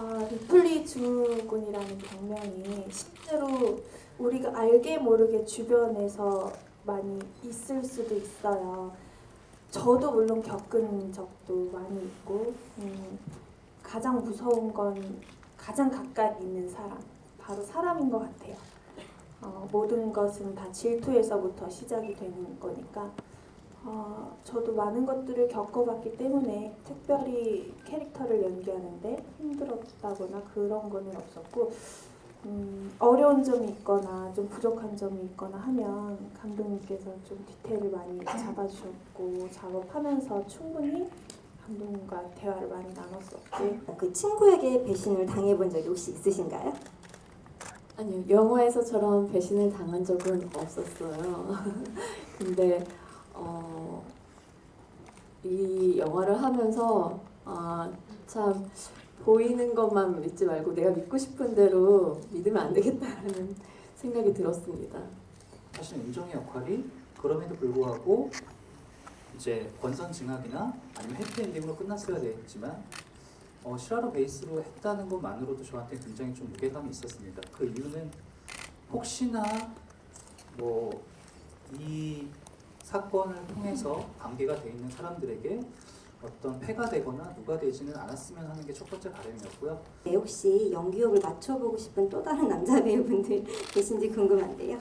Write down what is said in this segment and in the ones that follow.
아, 리플리 증후군이라는 병명이 실제로 우리가 알게 모르게 주변에서 많이 있을 수도 있어요. 저도 물론 겪은 적도 많이 있고 음, 가장 무서운 건 가장 가까이 있는 사람, 바로 사람인 것 같아요. 어, 모든 것은 다 질투에서부터 시작이 되는 거니까 어, 저도 많은 것들을 겪어봤기 때문에 특별히 캐릭터를 연기하는데 힘들었다거나 그런 거는 없었고 음, 어려운 점이 있거나 좀 부족한 점이 있거나 하면 감독님께서 좀 디테일을 많이 잡아주셨고 작업하면서 충분히 감독님과 대화를 많이 나눴었고 그 친구에게 배신을 당해본 적이 혹시 있으신가요? 아니요, 영화에서처럼 배신을 당한 적은 없었어요. 근데 어, 이 영화를 하면서 아, 참 보이는 것만 믿지 말고 내가 믿고 싶은 대로 믿으면 안 되겠다라는 생각이 들었습니다. 사실 은정의 역할이 그럼에도 불구하고 이제 권선징악이나 아니면 해피엔딩으로 끝났어야 됐지만 어, 실화로 베이스로 했다는 것만으로도 저한테 굉장히 좀 무게감이 있었습니다. 그 이유는 혹시나 뭐이 사건을 통해서 관계가 돼 있는 사람들에게 어떤 폐가 되거나 누가 되지는 않았으면 하는 게 첫 번째 바람이었고요. 네, 혹시 연기호흡을 맞춰보고 싶은 또 다른 남자 배우분들 계신지 궁금한데요.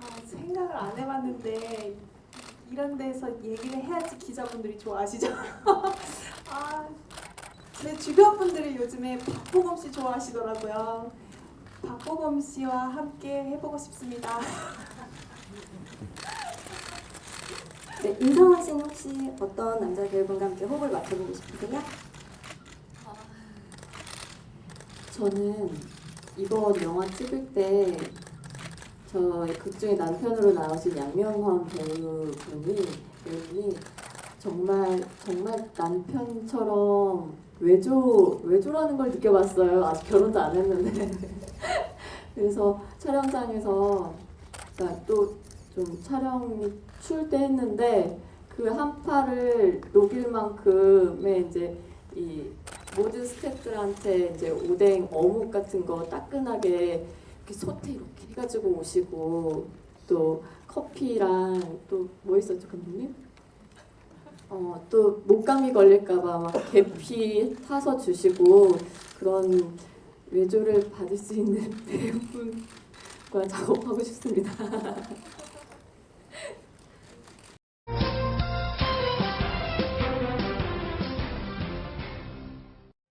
아, 생각을 안 해봤는데 이런 데서 얘기를 해야지 기자분들이 좋아하시죠. 아, 제 주변 분들이 요즘에 박보검 씨 좋아하시더라고요. 박보검 씨와 함께 해보고 싶습니다. 네, 임성환 씨는 혹시 어떤 남자 배우분과 함께 호흡을 맞춰보고 싶으세요? 저는 이번 영화 찍을 때 저희 극중의 남편으로 나오신 양명환 배우분이 배우분이 정말 정말 남편처럼 외조 외조라는 걸 느껴봤어요. 아직 결혼도 안 했는데 그래서 촬영장에서 그러니까 또좀 촬영이 추울 때 했는데 그한 팔을 녹일 만큼의 이제 이 모든 스태프들한테 이제 오뎅 어묵 같은 거 따끈하게 이렇게 소태 이렇게 해가지고 오시고 또 커피랑 또 뭐 있었죠 감독님? 어 또 목감이 걸릴까봐 막 계피 타서 주시고 그런 외조를 받을 수 있는 배우분과 작업하고 싶습니다.